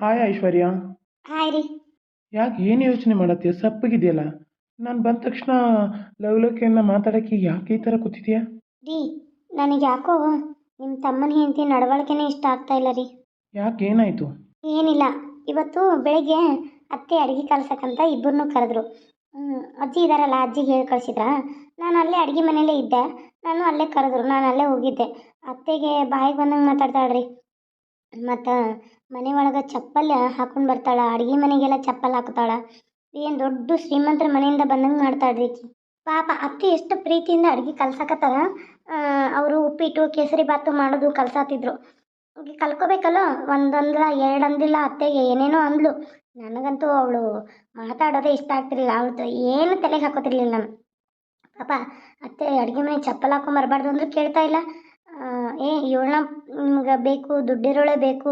Hi ಐಶ್ವರ್ಯ. Hi ರೀ. ಯಾಕೆ ಏನು ಯೋಚನೆ ಮಾಡತ್ತೀಯ? ಸಪ್ಪಗಿದೆಯಲ್ಲ. ನಾನು ಬಂದ ತಕ್ಷಣ ಲವಲೋಕಿಯನ್ನ ಮಾತಾಡಕ್ಕೆ ಯಾಕೆ ಈ ಥರ ಕೂತಿದ್ಯಾ? ರೀ ನನಗೆ ಯಾಕೋ ನಿಮ್ಮ ತಮ್ಮನ ಹೆಂಡತಿ ನಡವಳಿಕೆನೇ ಇಷ್ಟ ಆಗ್ತಾ ಇಲ್ಲ ರೀ. ಯಾಕೆ ಏನಾಯ್ತು? ಏನಿಲ್ಲ. ಇವತ್ತು ಬೆಳಿಗ್ಗೆ ಅತ್ತೆ ಅಡುಗೆ ಕಲ್ಸಕ್ಕಂತ ಇಬ್ಬರನ್ನೂ ಕರೆದ್ರು. ಹ್ಮ್, ಅಜ್ಜಿ ಇದಾರಲ್ಲ ಅಜ್ಜಿಗೆ ಹೇಳಿ ಕಳಿಸಿದ್ರ? ನಾನು ಅಲ್ಲೇ ಅಡುಗೆ ಮನೆಯಲ್ಲೇ ಇದ್ದೆ. ನಾನು ಅಲ್ಲೇ ಕರೆದ್ರು. ನಾನು ಅಲ್ಲೇ ಹೋಗಿದ್ದೆ. ಅತ್ತೆಗೆ ಬಾಯಿಗೆ ಬಂದಂಗೆ ಮಾತಾಡ್ತಾಳ್ರಿ. ಮತ್ತು ಮನೆ ಒಳಗೆ ಚಪ್ಪಲ್ ಹಾಕೊಂಡು ಬರ್ತಾಳೆ, ಅಡುಗೆ ಮನೆಗೆಲ್ಲ ಚಪ್ಪಲ್ ಹಾಕ್ತಾಳೆ. ಏನು ದೊಡ್ಡ ಶ್ರೀಮಂತರ ಮನೆಯಿಂದ ಬಂದಂಗೆ ಮಾಡ್ತಾಳ್ರಿ ಈಕಿ. ಪಾಪ ಅತ್ತೆ ಎಷ್ಟು ಪ್ರೀತಿಯಿಂದ ಅಡುಗೆ ಕಲ್ಸಕತ್ತಾರ ಅವರು ಉಪ್ಪಿಟ್ಟು, ಕೇಸರಿ ಬಾತು ಮಾಡೋದು ಕಲ್ಸಾತಿದ್ರು. ಈಗ ಕಲ್ಕೋಬೇಕಲ್ಲ ಒಂದೊಂದಿಲ್ಲ ಎರಡು ಅಂದಿಲ್ಲ, ಅತ್ತೆಗೆ ಏನೇನೋ ಅಂದ್ಲು. ನನಗಂತೂ ಅವಳು ಮಾತಾಡೋದೇ ಇಷ್ಟ ಆಗ್ತಿರ್ಲಿಲ್ಲ. ಅವಳು ಏನು ತಲೆಗೆ ಹಾಕೋತಿರ್ಲಿಲ್ಲ ನಾನು. ಪಾಪ ಅತ್ತೆ ಅಡುಗೆ ಮನೆ ಚಪ್ಪಲ್ ಹಾಕೊಂಬರ್ಬಾರ್ದು ಅಂದ್ರೂ ಕೇಳ್ತಾ ಇಲ್ಲ. ಏ ಇವಳನ್ನ ನಿಮ್ಗೆ ಬೇಕು ದುಡ್ಡಿರೋಳೆ ಬೇಕು.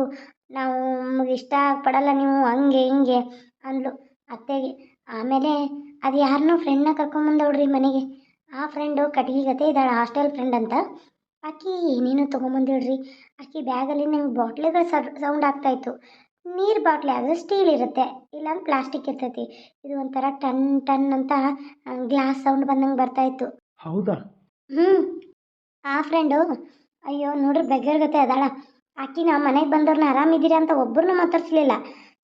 ನಾವು ನಿಮ್ಗೆ ಇಷ್ಟ ಪಡಲ್ಲ ನೀವು ಹಂಗೆ ಹಿಂಗೆ ಅಂದ್ಲು ಅತ್ತೆಗೆ. ಆಮೇಲೆ ಅದು ಯಾರನ್ನೋ ಫ್ರೆಂಡ್ನ ಕರ್ಕೊಂಬಂದವಳ್ರಿ ಮನೆಗೆ. ಆ ಫ್ರೆಂಡು ಕಟ್ಗೆ ಗತೆ ಇದ್ದಾಳೆ ಹಾಸ್ಟೆಲ್ ಫ್ರೆಂಡ್ ಅಂತ. ಆಕಿ ಏನೇನು ತೊಗೊಂಬಂದಿಳ್ರಿ ಆಕಿ ಬ್ಯಾಗಲ್ಲಿ ನಂಗೆ ಬಾಟ್ಲಿಗೆ ಸೌಂಡ್ ಆಗ್ತಾಯಿತ್ತು ನೀರು ಬಾಟ್ಲಿ ಆದರೆ ಸ್ಟೀಲ್ ಇರುತ್ತೆ ಇಲ್ಲಾಂದ್ರೆ ಪ್ಲಾಸ್ಟಿಕ್ ಇರ್ತೈತಿ. ಇದು ಒಂಥರ ಟನ್ ಟನ್ ಅಂತ ಗ್ಲಾಸ್ ಸೌಂಡ್ ಬಂದಂಗೆ ಬರ್ತಾಯಿತ್ತು ಹೌದಾ? ಹ್ಞೂ ಆ ಫ್ರೆಂಡು ಅಯ್ಯೋ, ನೋಡ್ರಿ ಬೆಗ್ಗರ್ಗತೆ ಅದಾಳ. ಆಕಿ ನಾವು ಮನೆಗೆ ಬಂದವ್ರನ್ನ ಆರಾಮಿದ್ದೀರಾ ಅಂತ ಒಬ್ಬರನ್ನೂ ಮಾತಾಡ್ಸ್ಲಿಲ್ಲ.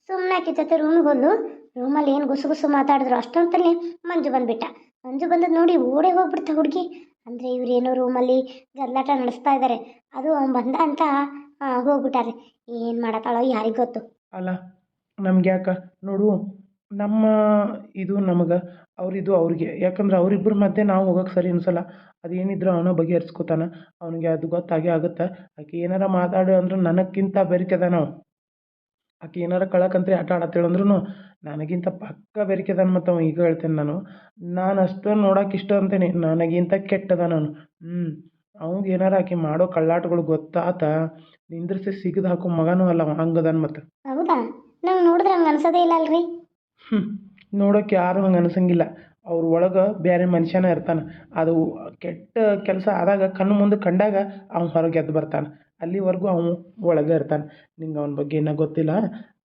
ಸುಮ್ಮನೆ ಆಕಿ ಜೊತೆ ರೂಮಿಗೆ ಹೋದ್ಲು. ರೂಮಲ್ಲಿ ಏನು ಗುಸು ಗುಸು ಮಾತಾಡಿದ್ರು ಅಷ್ಟೊಂತಲ್ಲಿ ಮಂಜು ಬಂದುಬಿಟ್ಟ. ಮಂಜು ಬಂದದ್ದು ನೋಡಿ ಓಡೇ ಹೋಗ್ಬಿಡ್ತ ಹುಡುಗಿ. ಅಂದರೆ ಇವ್ರೇನೋ ರೂಮಲ್ಲಿ ಗದ್ಲಾಟ ನಡೆಸ್ತಾ ಇದ್ದಾರೆ ಅದು ಅವ್ನು ಬಂದ ಅಂತ ಹೋಗ್ಬಿಟ್ಟಾರೆ. ಏನು ಮಾಡತ್ತಾಳೋ ಯಾರಿಗೆ ಗೊತ್ತು? ಅಲ್ಲ ನಮ್ಗೆ ಯಾಕ ನೋಡು ನಮ್ಮ ಇದು ನಮಗೆ, ಅವರಿದು ಅವ್ರಿಗೆ. ಯಾಕಂದ್ರೆ ಅವರಿಬ್ಬರ ಮಧ್ಯೆ ನಾವು ಹೋಗೋಕೆ ಸರಿ ಅನ್ಸಲ್ಲ. ಅದೇನಿದ್ರು ಅವನ ಬಗೆಹರಿಸ್ಕೊತಾನ. ಅವನಿಗೆ ಅದು ಗೊತ್ತಾಗೇ ಆಗುತ್ತೆ. ಆಕೆ ಏನಾರ ಮಾತಾಡು ಅಂದ್ರೆ ನನಗಿಂತ ಬೆರಿಕೆದ ನಾವು? ಆಕೆ ಏನಾರ ಕಳಕಂತ್ರಿ ಆಟ ಆಡತ್ತೇಳು ಅಂದ್ರೂ ನನಗಿಂತ ಪಕ್ಕ ಬೆರಿಕೆದಾನ ಮತ್ತು ಅವ ಈಗ ಹೇಳ್ತೇನೆ ನಾನು. ನಾನು ಅಷ್ಟು ನೋಡಕ್ಕೆ ಇಷ್ಟ ಅಂತೇನೆ. ನನಗಿಂತ ಕೆಟ್ಟದ ನಾನು? ಹ್ಞೂ ಅವ್ನ್ಗೆ ಏನಾರ ಆಕೆ ಮಾಡೋ ಕಳ್ಳಾಟಗಳು ಗೊತ್ತಾತ, ನಿಂದ್ರಿಸಿ ಸಿಗದು ಹಾಕೋ ಮಗನೂ ಅಲ್ಲ ಅವ, ಹಂಗದಾನ ಮತ್ತು ಹೌದಾ? ನೋಡಿದ್ರೆ ಹಂಗೆ ಅನ್ಸೋದೇ ಇಲ್ಲ ಹ್ಞೂ ನೋಡೋಕೆ ಯಾರು ಹಂಗೆ ಅನ್ಸಂಗಿಲ್ಲ. ಅವ್ರ ಒಳಗೆ ಬೇರೆ ಮನುಷ್ಯನ ಇರ್ತಾನೆ. ಅದು ಕೆಟ್ಟ ಕೆಲಸ ಆದಾಗ ಕಣ್ಣು ಮುಂದೆ ಕಂಡಾಗ ಅವ್ನು ಹೊರಗೆ ಎದ್ದು ಬರ್ತಾನೆ. ಅಲ್ಲಿವರೆಗೂ ಅವನು ಒಳಗೆ ಇರ್ತಾನೆ. ನಿಂಗೆ ಅವನ ಬಗ್ಗೆ ಇನ್ನೂ ಗೊತ್ತಿಲ್ಲ.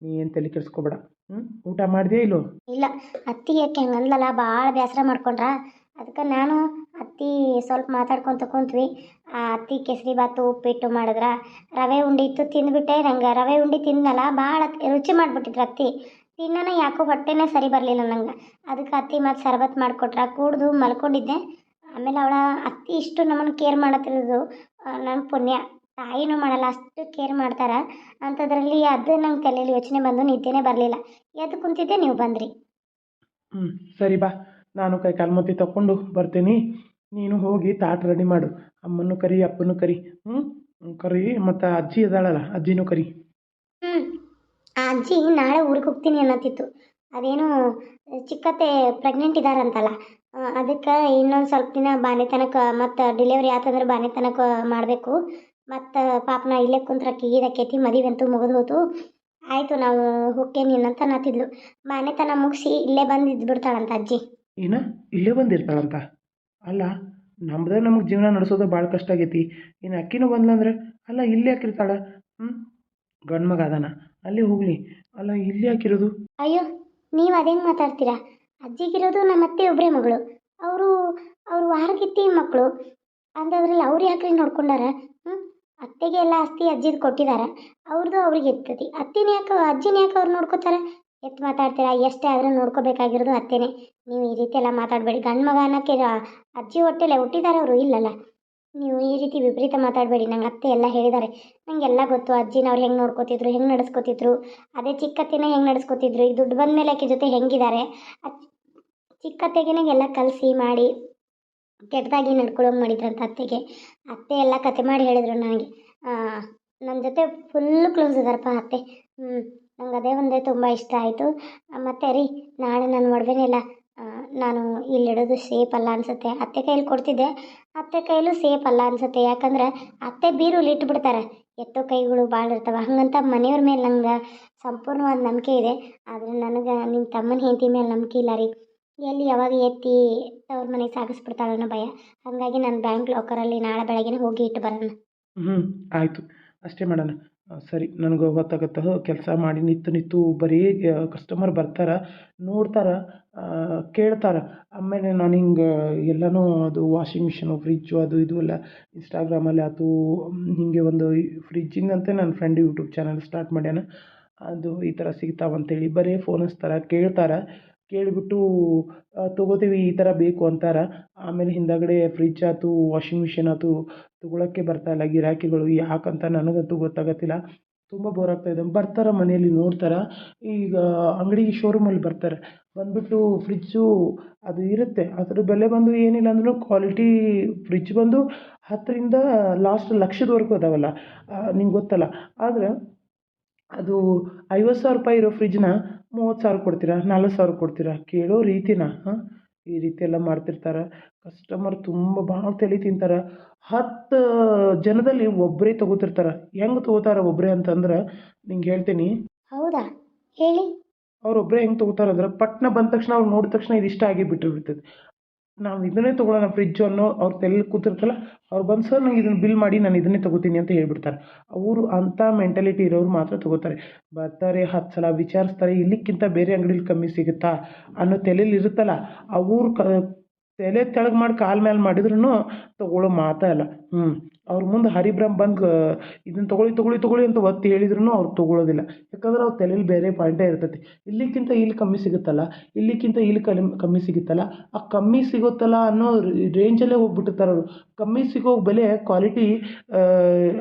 ನೀ ಏನು ತಲೆ ಕೆಡಿಸ್ಕೊಬೇಡ. ಹ್ಞೂ ಊಟ ಮಾಡಿದೆಯಾ ಇಲ್ಲೋ? ಇಲ್ಲ. ಅತ್ತಿ ಯಾಕೆ ಹಂಗೆ ಭಾಳ ಬೇಸರ ಮಾಡ್ಕೊಂಡ್ರ. ಅದಕ್ಕೆ ನಾನು ಅತ್ತಿ ಸ್ವಲ್ಪ ಮಾತಾಡ್ಕೊಂತ ಕುಂತ್ವಿ. ಆ ಅತ್ತಿ ಕೆಸರಿ ಬಾತು ಉಪ್ಪಿಟ್ಟು ಮಾಡಿದ್ರ. ರವೆ ಉಂಡೆ ಇತ್ತು ತಿಂದ್ಬಿಟ್ಟೆ. ನಂಗೆ ರವೆ ಉಂಡೆ ತಿಂದಲ್ಲ ಭಾಳ ರುಚಿ ಮಾಡಿಬಿಟ್ಟಿದ್ರು ಅತ್ತಿ. ತಿನ್ನೋಣ ಯಾಕೋ ಹೊಟ್ಟೆನೇ ಸರಿ ಬರಲಿಲ್ಲ ನಂಗೆ. ಅದಕ್ಕೆ ಅತ್ತಿ ಮತ್ತು ಶರಬತ್ ಮಾಡಿಕೊಟ್ರ ಕುಡ್ದು ಮಲ್ಕೊಂಡಿದ್ದೆ. ಆಮೇಲೆ ಅವಳ ಅತ್ತಿ ಇಷ್ಟು ನಮ್ಮನ್ನು ಕೇರ್ ಮಾಡತ್ತಿರೋದು ನನ್ನ ಪುಣ್ಯ. ತಾಯಿನೂ ಮಾಡಲ್ಲ ಅಷ್ಟು ಕೇರ್ ಮಾಡ್ತಾರೆ. ಅಂಥದ್ರಲ್ಲಿ ಅದು ನಂಗೆ ತಲೆಯಲ್ಲಿ ಯೋಚನೆ ಬಂದು ನಿದ್ದೆನೇ ಬರಲಿಲ್ಲ. ಎದ್ದು ಕುಂತಿದ್ದೆ ನೀವು ಬಂದ್ರಿ. ಹ್ಞೂ ಸರಿ ಬಾ. ನಾನು ಕೈ ಕಾಲ್ಮತಿ ತಗೊಂಡು ಬರ್ತೀನಿ. ನೀನು ಹೋಗಿ ತಾಟ್ ರೆಡಿ ಮಾಡು. ಅಮ್ಮನ್ನು ಕರಿ ಅಪ್ಪನ್ನು ಕರಿ. ಹ್ಞೂ ಕರಿ ಮತ್ತು ಅಜ್ಜಿ ಇದ್ದಾಳಲ್ಲ ಅಜ್ಜಿನೂ ಕರಿ. ಹ್ಞೂ ಆ ಅಜ್ಜಿ ನಾಳೆ ಊರಿಗೆ ಹೋಗ್ತೀನಿ ಅನ್ನತ್ತಿತ್ತು. ಅದೇನು ಚಿಕ್ಕತ್ತೆ ಪ್ರೆಗ್ನೆಂಟ್ ಇದ್ದಾರಂತಲ್ಲ ಅದಕ್ಕೆ ಇನ್ನೊಂದು ಸ್ವಲ್ಪ ದಿನ ಬಾನೆ ತನಕ ಮತ್ತು ಡೆಲಿವರಿ ಆತಂದ್ರೆ ಬಾನೆ ತನಕ ಮಾಡಬೇಕು. ಮತ್ತು ಪಾಪನ ಇಲ್ಲೇ ಕುಂತ್ರ ಕೀದಕ್ಕೈತಿ ಮದುವೆ ಅಂತೂ ಮುಗಿದು ಹೋತು. ಆಯಿತು ನಾವು ಹೋಗ್ತೇನೆ ಅಂತ ಅನ್ನತ್ತಿದ್ಲು. ಬಾನೆತನ ಮುಗಿಸಿ ಇಲ್ಲೇ ಬಂದು ಇದ್ಬಿಡ್ತಾಳಂತ ಅಜ್ಜಿ. ಏನ? ಇಲ್ಲೇ ಬಂದಿರ್ತಾಳಂತ ಅಲ್ಲ, ನಮ್ದೇ ನಮಗೆ ಜೀವನ ನಡೆಸೋದು ಭಾಳ ಕಷ್ಟ ಆಗೈತಿ. ಇನ್ನು ಅಕ್ಕಿನೂ ಬಂದ್ಲಂದ್ರೆ, ಅಲ್ಲ ಇಲ್ಲೇ ಯಾಕಿರ್ತಾಳೆ ಹ್ಞೂ ಗಂಡು ಮಗ ಅದಾನ. ಅಲ್ಲಿ ಹೋಗ್ಲಿ. ಅಲ್ಲ, ಇಲ್ಲಿ ಯಾಕಿರೋದು? ಅಯ್ಯೋ, ನೀವು ಅದೇಂಗೆ ಮಾತಾಡ್ತೀರಾ? ಅಜ್ಜಿಗಿರೋದು ನಮ್ಮ ಅತ್ತೆ ಒಬ್ಬರೇ ಮಗಳು. ಅವರು ಅವರು ವಾರಗಿತ್ತಿ ಮಕ್ಕಳು ಅಂಥದ್ರಲ್ಲಿ ಅವ್ರು ಯಾಕ್ರಿ ನೋಡ್ಕೊಂಡಾರ? ಹ್ಞೂ ಅತ್ತೆಗೆ ಎಲ್ಲ ಆಸ್ತಿ ಅಜ್ಜಿದು ಕೊಟ್ಟಿದ್ದಾರೆ ಅವ್ರದ್ದು ಅವ್ರಿಗೆ ಇರ್ತೈತಿ. ಅತ್ತಿನ ಯಾಕೆ, ಅಜ್ಜಿನ ಯಾಕೆ ಅವ್ರು ನೋಡ್ಕೋತಾರೆ? ಎತ್ತು ಮಾತಾಡ್ತೀರಾ? ಎಷ್ಟೇ ಆದರೂ ನೋಡ್ಕೋಬೇಕಾಗಿರೋದು ಅತ್ತೆನೇ. ನೀವು ಈ ರೀತಿ ಎಲ್ಲ ಮಾತಾಡಬೇಡಿ. ಗಂಡು ಮಗ ಅನ್ನೋಕ್ಕೆ ಅಜ್ಜಿ ಹೊಟ್ಟೆಲೆ ಹುಟ್ಟಿದ್ದಾರೆ ಅವರು, ಇಲ್ಲಲ್ಲ. ನೀವು ಈ ರೀತಿ ವಿಪರೀತ ಮಾತಾಡಬೇಡಿ. ನಂಗೆ ಅತ್ತೆ ಎಲ್ಲ ಹೇಳಿದ್ದಾರೆ ನನಗೆಲ್ಲ ಗೊತ್ತು. ಅಜ್ಜಿನ ಅವ್ರು ಹೆಂಗೆ ನೋಡ್ಕೋತಿದ್ರು, ಹೆಂಗೆ ನಡೆಸ್ಕೋತಿದ್ರು. ಅದೇ ಚಿಕ್ಕತ್ತೆನ ಹೆಂಗೆ ನಡೆಸ್ಕೊತಿದ್ರು. ಈಗ ದುಡ್ಡು ಬಂದ ಮೇಲೆ ಆಕೆ ಜೊತೆ ಹೆಂಗಿದ್ದಾರೆ ಚಿಕ್ಕತ್ತೆಗೆನೇ ಎಲ್ಲ ಕಲಸಿ ಮಾಡಿ ಕೆಟ್ಟದಾಗಿ ನಡ್ಕೊಳ್ಳೋಂಗೆ ಮಾಡಿದ್ರಂತ ಅತ್ತೆಗೆ. ಅತ್ತೆ ಎಲ್ಲ ಕತೆ ಮಾಡಿ ಹೇಳಿದ್ರು ನನಗೆ. ನನ್ನ ಜೊತೆ ಫುಲ್ ಕ್ಲೋಸ್ ಇದಾರಪ್ಪ ಅತ್ತೆ. ಹ್ಞೂ ನಂಗೆ ಅದೇ ಒಂದೇ ತುಂಬ ಇಷ್ಟ ಆಯಿತು. ಮತ್ತು ರೀ, ನಾಳೆ ನನ್ನ ಒಡವೆನೆಲ್ಲ ನಾನು ಇಲ್ಲಿಡೋದು ಸೇಫ್ ಅಲ್ಲ ಅನಿಸುತ್ತೆ. ಅತ್ತೆ ಕೈಯಲ್ಲಿ ಕೊಡ್ತಿದ್ದೆ. ಅತ್ತೆ ಕೈಯಲ್ಲೂ ಸೇಫ್ ಅಲ್ಲ ಅನಿಸುತ್ತೆ. ಯಾಕಂದ್ರೆ ಅತ್ತೆ ಬೀರುಲಿ ಇಟ್ಬಿಡ್ತಾರೆ. ಎತ್ತೋ ಕೈಗಳು ಭಾಳ ಇರ್ತವೆ. ಹಂಗಂತ ಮನೆಯವ್ರ ಮೇಲೆ ನಂಗೆ ಸಂಪೂರ್ಣವಾದ ನಂಬಿಕೆ ಇದೆ. ಆದರೆ ನನಗೆ ನಿಮ್ಮ ತಮ್ಮನ ಹೆಂಡತಿ ಮೇಲೆ ನಂಬಿಕೆ ಇಲ್ಲ ರೀ. ಎಲ್ಲಿ ಯಾವಾಗ ಎತ್ತಿ ತವ್ರ ಮನೆಗೆ ಸಾಗಿಸ್ಬಿಡ್ತಾಳೆ ಅನ್ನೋ ಭಯ. ಹಾಗಾಗಿ ನಾನು ಬ್ಯಾಂಕ್ ಲಾಕರಲ್ಲಿ ನಾಳೆ ಬೆಳಗ್ಗೆನೇ ಹೋಗಿ ಇಟ್ಟು ಬರೋಣ. ಹ್ಞೂ ಆಯಿತು. ಅಷ್ಟೇ ಮಾಡೋಣ. ಸರಿ, ನನಗೆ ಗೊತ್ತಾಗತ್ತೆ ಕೆಲಸ ಮಾಡಿ ನಿತ್ತು ನಿಂತು ಬರೀ ಕಸ್ಟಮರ್ ಬರ್ತಾರೆ, ನೋಡ್ತಾರೆ ಕೇಳ್ತಾರೆ. ಆಮೇಲೆ ನಾನು ಹಿಂಗೆ, ಎಲ್ಲನೂ ಅದು ವಾಷಿಂಗ್ ಮಿಷಿನು ಫ್ರಿಜ್ಜು ಅದು ಇದು ಎಲ್ಲ ಇನ್ಸ್ಟಾಗ್ರಾಮಲ್ಲಿ ಅದು ಹೀಗೆ ಒಂದು ಫ್ರಿಜ್ಜಿಂದಂತೆ ನನ್ನ ಫ್ರೆಂಡ್ ಯೂಟ್ಯೂಬ್ ಚಾನಲ್ ಸ್ಟಾರ್ಟ್ ಮಾಡ್ಯಾನ. ಅದು ಈ ಥರ ಸಿಗ್ತಾವೆ ಅಂತೇಳಿ ಬರೀ ಫೋನ್ ಹಚ್ತಾರೆ, ಕೇಳ್ತಾರೆ. ಕೇಳಿಬಿಟ್ಟು ತೊಗೋತೀವಿ ಈ ಥರ ಬೇಕು ಅಂತಾರೆ. ಆಮೇಲೆ ಹಿಂದುಗಡೆ ಫ್ರಿಜ್ ಆಯ್ತು ವಾಷಿಂಗ್ ಮಿಷಿನ್ ಆಯ್ತು ತೊಗೊಳಕ್ಕೆ ಇಲ್ಲ, ಗಿರಾಕಿಗಳು ಯಾಕಂತ ನನಗಂತೂ ಗೊತ್ತಾಗತ್ತಿಲ್ಲ. ತುಂಬ ಬೋರ್ ಇದೆ. ಬರ್ತಾರೆ ಮನೆಯಲ್ಲಿ ನೋಡ್ತಾರೆ. ಈಗ ಅಂಗಡಿಗೆ ಶೋರೂಮಲ್ಲಿ ಬರ್ತಾರೆ. ಬಂದುಬಿಟ್ಟು ಫ್ರಿಜ್ಜು ಅದು ಇರುತ್ತೆ. ಅದ್ರ ಬೆಲೆ ಬಂದು ಏನಿಲ್ಲ ಅಂದ್ರೂ ಕ್ವಾಲಿಟಿ ಫ್ರಿಜ್ ಬಂದು ಹತ್ತರಿಂದ ಲಾಸ್ಟ್ ಲಕ್ಷದವರೆಗೂ ಅದಾವಲ್ಲ. ನಿಂಗೆ ಗೊತ್ತಲ್ಲ. ಆದ್ರೆ ಅದು ಐವತ್ತು ಸಾವಿರ ರೂಪಾಯಿ ಇರೋ ಫ್ರಿಜ್ನ ಮೂವತ್ತು ಸಾವಿರ ಕೊಡ್ತೀರಾ ನಲ್ವತ್ತು ಸಾವಿರ ಕೊಡ್ತೀರಾ? ಕೇಳೋ ರೀತಿನಾ ಹಾಂ? ಈ ರೀತಿ ಎಲ್ಲ ಮಾಡ್ತಿರ್ತಾರೆ. ಕಸ್ಟಮರ್ ತುಂಬ ಭಾಳ ತಲೆ ತಿಂತಾರೆ. ಹತ್ತು ಜನದಲ್ಲಿ ಒಬ್ಬರೇ ತಗೋತಿರ್ತಾರೆ. ಹೆಂಗೆ ತಗೋತಾರೆ ಒಬ್ಬರೇ ಅಂತಂದ್ರೆ ನಿಂಗೆ ಹೇಳ್ತೀನಿ. ಹೌದಾ? ಹೇಳಿ. ಅವ್ರೊಬ್ಬರೇ ಹೆಂಗೆ ತೊಗೋತಾರೆ ಅಂದ್ರೆ ಪಟ್ನ ಬಂದ ತಕ್ಷಣ ಅವ್ರು ನೋಡಿದ ತಕ್ಷಣ ಇದು ಇಷ್ಟ ಆಗಿ ಬಿಟ್ಟಿರ್ತೈತೆ ನಾವು ಇದನ್ನೇ ತೊಗೊಳ್ಳೋಣ ಫ್ರಿಜ್ಜು ಅನ್ನೋ ಅವ್ರು ತಲೆ ಕೂತಿರ್ತಲ್ಲ ಅವ್ರು ಬಂದು, ಸರ್, ನಂಗೆ ಇದನ್ನು ಬಿಲ್ ಮಾಡಿ ನಾನು ಇದನ್ನೇ ತೊಗೋತೀನಿ ಅಂತ ಹೇಳ್ಬಿಡ್ತಾರೆ. ಅವರು ಅಂಥ ಮೆಂಟಾಲಿಟಿ ಇರೋರು ಮಾತ್ರ ತೊಗೋತಾರೆ. ಬರ್ತಾರೆ, ಹತ್ತು ಸಲ ವಿಚಾರಿಸ್ತಾರೆ, ಇಲ್ಲಿಕ್ಕಿಂತ ಬೇರೆ ಅಂಗಡೀಲಿ ಕಮ್ಮಿ ಸಿಗುತ್ತಾ ಅನ್ನೋ ತಲೇಲಿ ಇರುತ್ತಲ್ಲ, ಅವ್ರು ಕ ತಲೆ ತೆಳಗೆ ಮಾಡಿ ಕಾಲು ಮೇಲೆ ಮಾಡಿದ್ರೂ ತಗೊಳ್ಳೋ ಮಾತ ಇಲ್ಲ ಹ್ಞೂ ಅವ್ರ ಮುಂದೆ ಹರಿಬ್ರಹ್ಮ ಬಂದು ಇದನ್ನು ತೊಗೊಳ್ಳಿ ತೊಗೊಳ್ಳಿ ತೊಗೊಳ್ಳಿ ಅಂತ ಒತ್ತಿ ಹೇಳಿದ್ರು ಅವ್ರು ತೊಗೊಳ್ಳೋದಿಲ್ಲ. ಯಾಕಂದ್ರೆ ಅವ್ರ ತಲೆಯಲ್ಲಿ ಬೇರೆ ಪಾಯಿಂಟೇ ಇರ್ತೈತಿ. ಇಲ್ಲಿಕ್ಕಿಂತ ಇಲ್ಲಿ ಕಮ್ಮಿ ಸಿಗುತ್ತಲ್ಲ, ಇಲ್ಲಿಕ್ಕಿಂತ ಇಲ್ಲಿ ಕಡಿಮೆ ಕಮ್ಮಿ ಸಿಗುತ್ತಲ್ಲ, ಆ ಕಮ್ಮಿ ಸಿಗುತ್ತಲ್ಲ ಅನ್ನೋ ರೇಂಜಲ್ಲೇ ಹೋಗ್ಬಿಟ್ಟಿರ್ತಾರೆ ಅವರು. ಕಮ್ಮಿ ಸಿಗೋ ಬೆಲೆ ಕ್ವಾಲಿಟಿ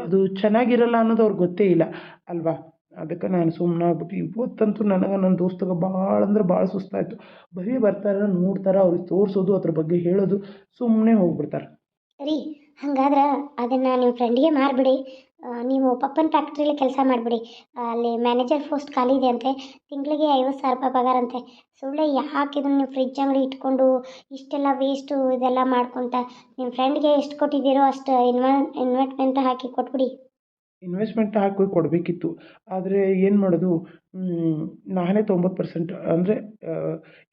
ಅದು ಚೆನ್ನಾಗಿರಲ್ಲ ಅನ್ನೋದು ಅವ್ರಿಗೆ ಗೊತ್ತೇ ಇಲ್ಲ, ಅಲ್ವಾ? ಅದಕ್ಕೆ ನಾನು ಸುಮ್ಮನೆ ಆಗ್ಬಿಟ್ಟು, ಇವತ್ತಂತೂ ನನಗೆ ನನ್ನ ದೋಸ್ತಗೆ ಭಾಳ ಅಂದ್ರೆ ಭಾಳ ಸುಸ್ತಾಯಿತು. ಬರೀ ಬರ್ತಾರೆ, ನೋಡ್ತಾರೆ, ಅವ್ರಿಗೆ ತೋರಿಸೋದು, ಅದ್ರ ಬಗ್ಗೆ ಹೇಳೋದು ಸುಮ್ಮನೆ ಹೋಗ್ಬಿಡ್ತಾರೆ. ರೀ, ಹಂಗಾದ್ರೆ ಅದನ್ನು ನಿಮ್ಮ ಫ್ರೆಂಡಿಗೆ ಮಾರಿಬಿಡಿ. ನೀವು ಪಪ್ಪನ ಫ್ಯಾಕ್ಟ್ರಿಲಿ ಕೆಲಸ ಮಾಡಿಬಿಡಿ. ಅಲ್ಲಿ ಮ್ಯಾನೇಜರ್ ಪೋಸ್ಟ್ ಖಾಲಿ ಇದೆ ಅಂತೆ. ತಿಂಗಳಿಗೆ ಐವತ್ತು ಸಾವಿರ ರೂಪಾಯಿ ಪಗಾರ ಅಂತೆ. ಸುಳ್ಳೆ ಯಾಕೆ ಇದನ್ನು ನೀವು ಫ್ರಿಜ್ ಅಂಗಡಿ ಇಟ್ಕೊಂಡು ಇಷ್ಟೆಲ್ಲ ವೇಸ್ಟು ಇದೆಲ್ಲ ಮಾಡ್ಕೊತ ನಿಮ್ಮ ಫ್ರೆಂಡ್ಗೆ ಎಷ್ಟು ಕೊಟ್ಟಿದ್ದೀರೋ ಅಷ್ಟು ಇನ್ವ ಇನ್ವೆಸ್ಟ್ಮೆಂಟ್ ಹಾಕಿ ಕೊಟ್ಬಿಡಿ. ಇನ್ವೆಸ್ಟ್ಮೆಂಟ್ ಹಾಕಿ ಕೊಡಬೇಕಿತ್ತು. ಆದರೆ ಏನು ಮಾಡೋದು? ನಾನೇ ತೊಂಬತ್ತು ಪರ್ಸೆಂಟ್ ಅಂದರೆ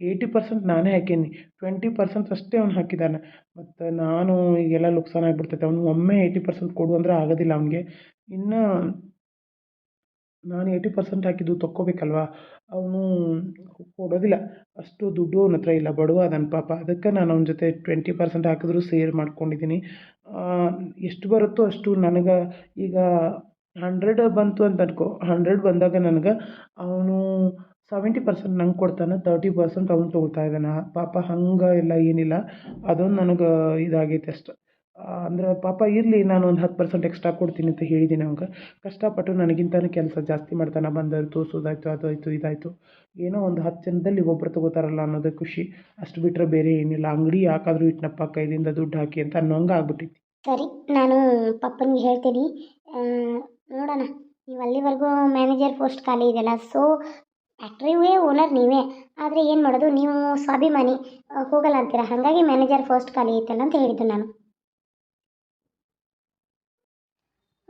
ಏಯ್ಟಿ ಪರ್ಸೆಂಟ್ ನಾನೇ ಹಾಕೀನಿ. ಟ್ವೆಂಟಿ ಪರ್ಸೆಂಟ್ ಅಷ್ಟೇ ಅವ್ನು ಹಾಕಿದ್ದಾನೆ ಮತ್ತು ನಾನು ಈಗೆಲ್ಲ ಲುಕ್ಸಾನ್ ಆಗಿಬಿಡ್ತೈತೆ. ಅವ್ನು ಒಮ್ಮೆ ಏಯ್ಟಿ ಪರ್ಸೆಂಟ್ ಕೊಡು ಅಂದರೆ ಆಗೋದಿಲ್ಲ ಅವ್ನಿಗೆ. ಇನ್ನು ನಾನು ಏಯ್ಟಿ ಪರ್ಸೆಂಟ್ ಹಾಕಿದ್ದು ತಕ್ಕೋಬೇಕಲ್ವ? ಅವನು ಕೊಡೋದಿಲ್ಲ. ಅಷ್ಟು ದುಡ್ಡು ಅವನ ಹತ್ರ ಇಲ್ಲ. ಬಡವ ಅದಾನೆ ಪಾಪ. ಅದಕ್ಕೆ ನಾನು ಅವನ ಜೊತೆ ಟ್ವೆಂಟಿ ಪರ್ಸೆಂಟ್ ಹಾಕಿದ್ರು ಸೇರ್ ಮಾಡ್ಕೊಂಡಿದ್ದೀನಿ ಎಷ್ಟು ಬರುತ್ತೋ ಅಷ್ಟು ನನಗೆ ಈಗ ಹಂಡ್ರೆಡ್ ಬಂತು ಅಂತ ಅನ್ಕೋ. ಹಂಡ್ರೆಡ್ ಬಂದಾಗ ನನಗೆ ಅವನು ಸೆವೆಂಟಿ ಪರ್ಸೆಂಟ್ ನಂಗೆ ಕೊಡ್ತಾನೆ. ತರ್ಟಿ ಪರ್ಸೆಂಟ್ ಅವನು ತೊಗೊಳ್ತಾ ಇದ್ದಾನೆ. ಪಾಪ ಹಂಗೆ ಇಲ್ಲ ಏನಿಲ್ಲ. ಅದೊಂದು ನನಗೆ ಇದಾಗೈತೆ ಅಷ್ಟೆ. ಅಂದ್ರೆ ಪಾಪ ಇರಲಿ ನಾನು ಒಂದು ಹತ್ತು ಪರ್ಸೆಂಟ್ ಎಕ್ಸ್ಟ್ರಾ ಕೊಡ್ತೀನಿ ಅಂತ ಹೇಳಿದ್ದೀನಿ ಅವಂಗೆ. ಕಷ್ಟಪಟ್ಟು ನನಗಿಂತಲೂ ಕೆಲಸ ಜಾಸ್ತಿ ಮಾಡ್ತಾನೆ ಬಂದರು ತೋರಿಸೋದಾಯ್ತು, ಅದು ಆಯಿತು, ಇದಾಯಿತು. ಏನೋ ಒಂದು ಹತ್ತು ಜನದಲ್ಲಿ ಒಬ್ಬರು ತಗೋತಾರಲ್ಲ ಅನ್ನೋದೇ ಖುಷಿ. ಅಷ್ಟು ಬಿಟ್ಟರೆ ಬೇರೆ ಏನಿಲ್ಲ. ಅಂಗಡಿ ಯಾಕಾದರೂ ಇಟ್ನಪ್ಪ, ಕೈದಿಂದ ದುಡ್ಡು ಹಾಕಿ ಅಂತ ಅನ್ನೋಂಗೆ ಆಗ್ಬಿಟ್ಟಿತ್ತು. ಸರಿ, ನಾನು ಪಪ್ಪನಿಗೆ ಹೇಳ್ತೀನಿ. ನೋಡೋಣ. ನೀವು ಅಲ್ಲಿವರೆಗೂ ಮ್ಯಾನೇಜರ್ ಪೋಸ್ಟ್ ಖಾಲಿ ಇದೆಯಲ್ಲ ಸೊ ಫ್ಯಾಕ್ಟ್ರಿವೇ ಓನರ್ ನೀವೇ. ಆದರೆ ಏನು ಮಾಡೋದು? ನೀವು ಸ್ವಾಭಿಮಾನಿ. ಹೋಗಲ್ಲ ಅಂತೀರ? ಹಾಗಾಗಿ ಮ್ಯಾನೇಜರ್ ಪೋಸ್ಟ್ ಖಾಲಿ ಐತಲ್ಲ ಅಂತ ಹೇಳಿದ್ದು ನಾನು.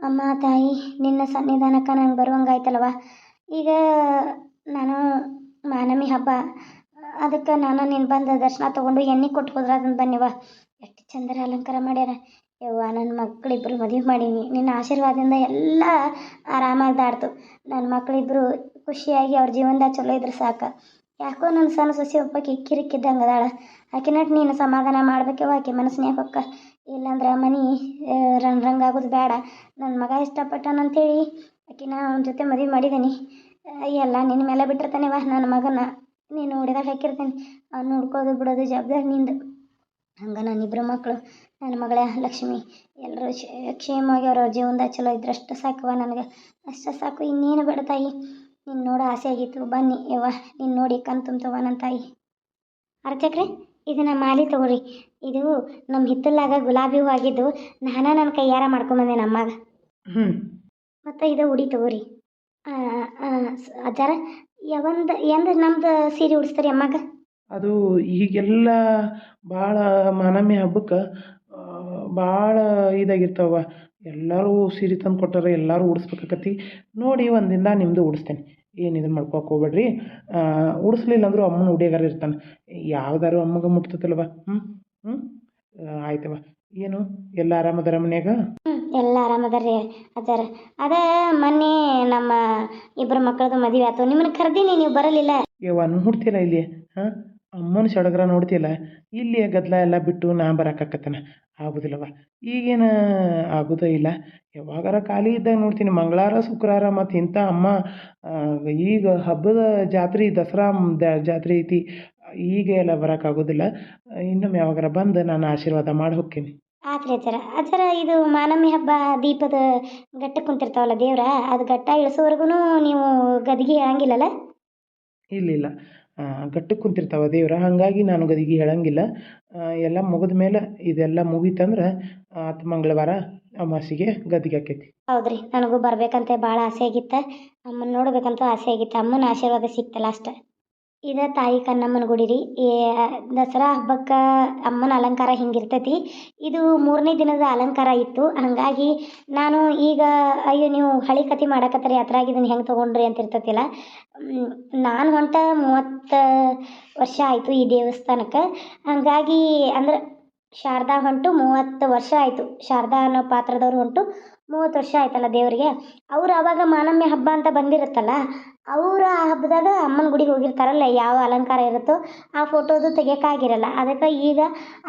ಅಮ್ಮ, ತಾಯಿ, ನಿನ್ನ ಸನ್ನಿಧಾನಕ್ಕೆ ನಂಗೆ ಬರುವಂಗಾಯ್ತಲ್ವ? ಈಗ ನಾನು ಮಾನಮಿ ಹಬ್ಬ. ಅದಕ್ಕೆ ನಾನು ನೀನು ಬಂದು ದರ್ಶನ ತೊಗೊಂಡು ಎಣ್ಣೆ ಕೊಟ್ಟು ಹೋದ್ರೆ ಅದನ್ನು ಬನ್ನಿವ ಎಷ್ಟು ಚಂದರ ಅಲಂಕಾರ ಮಾಡ್ಯಾರ. ಯವ್ವ ನನ್ನ ಮಕ್ಕಳಿಬ್ರು ಮದುವೆ ಮಾಡೀನಿ. ನಿನ್ನ ಆಶೀರ್ವಾದದಿಂದ ಎಲ್ಲ ಆರಾಮಾಗಿ ದಾಡ್ತು ನನ್ನ ಮಕ್ಕಳಿಬ್ರು ಖುಷಿಯಾಗಿ ಅವ್ರ ಜೀವನದಾಗ ಚಲೋ ಇದ್ರೆ ಸಾಕು. ಯಾಕೋ ನನ್ನ ಸಣ್ಣ ಸೊಸೆ ಒಬ್ಬಾಕಿ ಕಿರಿಕಿದ್ದಂಗೆ ಅದಾಳ. ನೀನು ಸಮಾಧಾನ ಮಾಡ್ಬೇಕವ ಆಕೆ ಮನಸ್ಸಿನ ಹೊಕ್ಕ. ಇಲ್ಲಾಂದ್ರೆ ಮನೆ ರಂಗ್ ರಂಗ್ ಆಗೋದು ಬೇಡ ನನ್ನ ಮಗ ಇಷ್ಟಪಟ್ಟನಂತೇಳಿ ಆಕಿನ ಅವನ ಜೊತೆ ಮದುವೆ ಮಾಡಿದ್ದೀನಿ ಎಲ್ಲ ನಿನ್ನ ಮೇಲೆ ಬಿಟ್ಟಿರ್ತಾನೆವ ನನ್ನ ಮಗನ. ನೀನು ನೋಡಿದಾಗ ಹಾಕಿರ್ತೀನಿ. ಅವ್ನು ನೋಡ್ಕೋದು ಬಿಡೋದು ಜವಾಬ್ದಾರಿ ನಿಂದು. ಹಂಗೆ ನನ್ನಿಬ್ಬರು ಮಕ್ಕಳು ನನ್ನ ಮಗಳ ಲಕ್ಷ್ಮಿ. ಎಲ್ಲರೂ ಕ್ಷೇಮವಾಗಿ ಅವ್ರವ್ರ ಜೀವನದಾಗ ಚಲೋ ಇದ್ರೆ ಅಷ್ಟು ಸಾಕವ್ವ ನನಗೆ. ಅಷ್ಟು ಸಾಕು, ಇನ್ನೇನು ಬೇಡ ತಾಯಿ. ನಿನ್ನ ನೋಡೋ ಆಸೆ ಆಗಿತ್ತು. ಬನ್ನಿ ಯವ್ವ ನಿನ್ನ ನೋಡಿ ಕಣ್ ನನ್ನ ತಾಯಿ. ಅರ್ಚಕ್ರೆ ಇದನ್ನು ಮಾಲಿ ತಗೋರಿ. ಇದು ನಮ್ಮ ಹಿತ್ತಲಾಗ ಗುಲಾಬಿ ಹೂ ಆಗಿದ್ದು ನಾನೇ ನನ್ನ ಕೈಯಾರ ಮಾಡ್ಕೊಂಬಂದೆ ನಮ್ಮಾಗ. ಹ್ಞೂ ಮತ್ತು ಇದು ಉಡಿ ತಗೋರಿ. ಅಜ್ಜಾರ ಯಾವಂದ ಎಂದ ನಮ್ದು ಸೀರೆ ಉಡಿಸ್ತಾರೆ ಅಮ್ಮಾಗ? ಅದು ಈಗೆಲ್ಲ ಭಾಳ ಮಾನಮ್ಮಿ ಹಬ್ಬಕ್ಕೆ ಭಾಳ ಇದಾಗಿರ್ತಾವ. ಎಲ್ಲರೂ ಸೀರೆ ತಂದು ಕೊಟ್ಟಾರ ಎಲ್ಲರೂ ಉಡಿಸ್ಬೇಕಾಕತಿ ನೋಡಿ ಒಂದಿನ ನಿಮ್ಮದು ಉಡಿಸ್ತೇನೆ. ಏನು ಇದನ್ನು ಮಾಡ್ಕೊಳಕ್ಕೆ ಹೋಗ್ಬೇಡ್ರಿ? ಉಡಿಸ್ಲಿಲ್ಲ ಅಂದರೂ ಅಮ್ಮನ ಉಡಿಯಾಗಾರ ಇರ್ತಾನೆ. ಯಾವ್ದಾರು ಅಮ್ಮಗೆ ಮುಟ್ತತಲ್ವ ಹ್ಞೂ ಹ್ಞೂ ಆಯ್ತವ ಏನು? ಎಲ್ಲ ಆರಾಮದಾರ ಮನ್ಯಾಗ? ಎಲ್ಲ ಆರಾಮದಾರ್ರಿ ಅದಾರ ಅದ ಮೊನ್ನೆ ನಮ್ಮ ಇಬ್ಬರು ಮಕ್ಕಳದು ಮದುವೆ ಆತು. ನಿಮ್ಮನ್ನ ಕರ್ದೀನಿ ನೀವು ಬರಲಿಲ್ಲ. ಯವ್ವ ನೋಡ್ತಿಲ್ಲ ಇಲ್ಲಿ? ಹಾಂ? ಅಮ್ಮನ ಸಡಗರ ನೋಡ್ತಿಲ್ಲ ಇಲ್ಲಿ ಗದ್ದಲ ಎಲ್ಲ ಬಿಟ್ಟು ನಾ ಬರಕತ್ತನ ಆಗುದಿಲ್ಲವ ಈಗೇನು ಆಗೋದೇ ಇಲ್ಲ. ಯಾವಾಗಾರ ಖಾಲಿ ಇದ್ದಾಗ ನೋಡ್ತೀನಿ. ಮಂಗಳವಾರ ಶುಕ್ರವಾರ ಮತ್ತು ಇಂಥ ಅಮ್ಮ ಈಗ ಹಬ್ಬದ ಜಾತ್ರೆ ದಸರಾ ದ ಜಾತ್ರೆ ಐತಿ. ಈಗ ಎಲ್ಲ ಬರೋಕ್ಕಾಗೋದಿಲ್ಲ. ಇನ್ನೊಮ್ಮೆ ಯಾವಾಗಾರ ಬಂದು ನಾನು ಆಶೀರ್ವಾದ ಮಾಡಿ ಹೋಗ್ತೀನಿ. ಆತ್ರಿ ಅಜ್ಜಾರ. ಅಜ್ಜಾರ ಇದು ಮಾನಮಿ ಹಬ್ಬ ದೀಪದ ಗಟ್ಟ ಕುಂತಿರ್ತಾವಲ್ಲ ದೇವ್ರ ಅದು ಗಟ್ಟ ಇಳಿಸೋವರೆಗೂ ನೀವು ಗದಿಗೆ ಹೇಳಂಗಿಲ್ಲಲ್ಲ ಇಲ್ಲ ಇಲ್ಲ. ಗಟ್ಟಕ್ಕೆ ಕುಂತಿರ್ತಾವ ದೇವ್ರ. ಹಾಗಾಗಿ ನಾನು ಗದಿಗೆ ಹೇಳಂಗಿಲ್ಲ. ಎಲ್ಲ ಮುಗಿದ ಮೇಲೆ ಇದೆಲ್ಲ ಮುಗೀತಂದ್ರೆ ಆತ ಮಂಗಳವಾರ ಅಮಾಸಿಗೆ ಗದಿಗೆ ಆಕೈತಿ. ಹೌದ್ರಿ, ನನಗೂ ಬರ್ಬೇಕಂತ ಭಾಳ ಆಸೆ ಆಗಿತ್ತು. ಅಮ್ಮನ ನೋಡ್ಬೇಕಂತ ಆಸೆ ಆಗಿತ್ತು. ಅಮ್ಮನ ಆಶೀರ್ವಾದ ಸಿಕ್ತಲ್ಲ ಅಷ್ಟೆ. ಇದ ತಾಯಿ ಕನ್ನಮ್ಮನ ಗುಡಿ ರೀ ಏ, ದಸರಾ ಹಬ್ಬಕ್ಕೆ ಅಮ್ಮನ ಅಲಂಕಾರ ಹಿಂಗಿರ್ತೈತಿ. ಇದು ಮೂರನೇ ದಿನದ ಅಲಂಕಾರ ಇತ್ತು. ಹಾಗಾಗಿ ನಾನು ಈಗ, ಅಯ್ಯೋ, ನೀವು ಹಳಿ ಕತೆ ಮಾಡಕತ್ತಾರೆ ಅದ್ರಾಗ ಇದನ್ನು ಹೆಂಗೆ ತೊಗೊಂಡ್ರಿ ಅಂತ ಇರ್ತೈತಿಲ್ಲ ನಾನು ಹೊಂಟ ಮೂವತ್ತು ವರ್ಷ ಆಯಿತು ಈ ದೇವಸ್ಥಾನಕ್ಕೆ. ಹಾಗಾಗಿ ಅಂದ್ರೆ ಶಾರದಾ ಹೊಂಟು ಮೂವತ್ತು ವರ್ಷ ಆಯಿತು. ಶಾರದಾ ಅನ್ನೋ ಪಾತ್ರದವ್ರು ಹೊಂಟು ಮೂವತ್ತು ವರ್ಷ ಆಯ್ತಲ್ಲ ದೇವರಿಗೆ? ಅವ್ರು ಅವಾಗ ಮಾನಮ್ಯ ಹಬ್ಬ ಅಂತ ಬಂದಿರುತ್ತಲ್ಲ, ಅವರ ಆ ಹಬ್ಬದಾಗ ಅಮ್ಮನ ಗುಡಿಗೆ ಹೋಗಿರ್ತಾರಲ್ಲ, ಯಾವ ಅಲಂಕಾರ ಇರುತ್ತೋ ಆ ಫೋಟೋದು ತೆಗಿಯೋಕ್ಕಾಗಿರಲ್ಲ. ಅದಕ್ಕೆ ಈಗ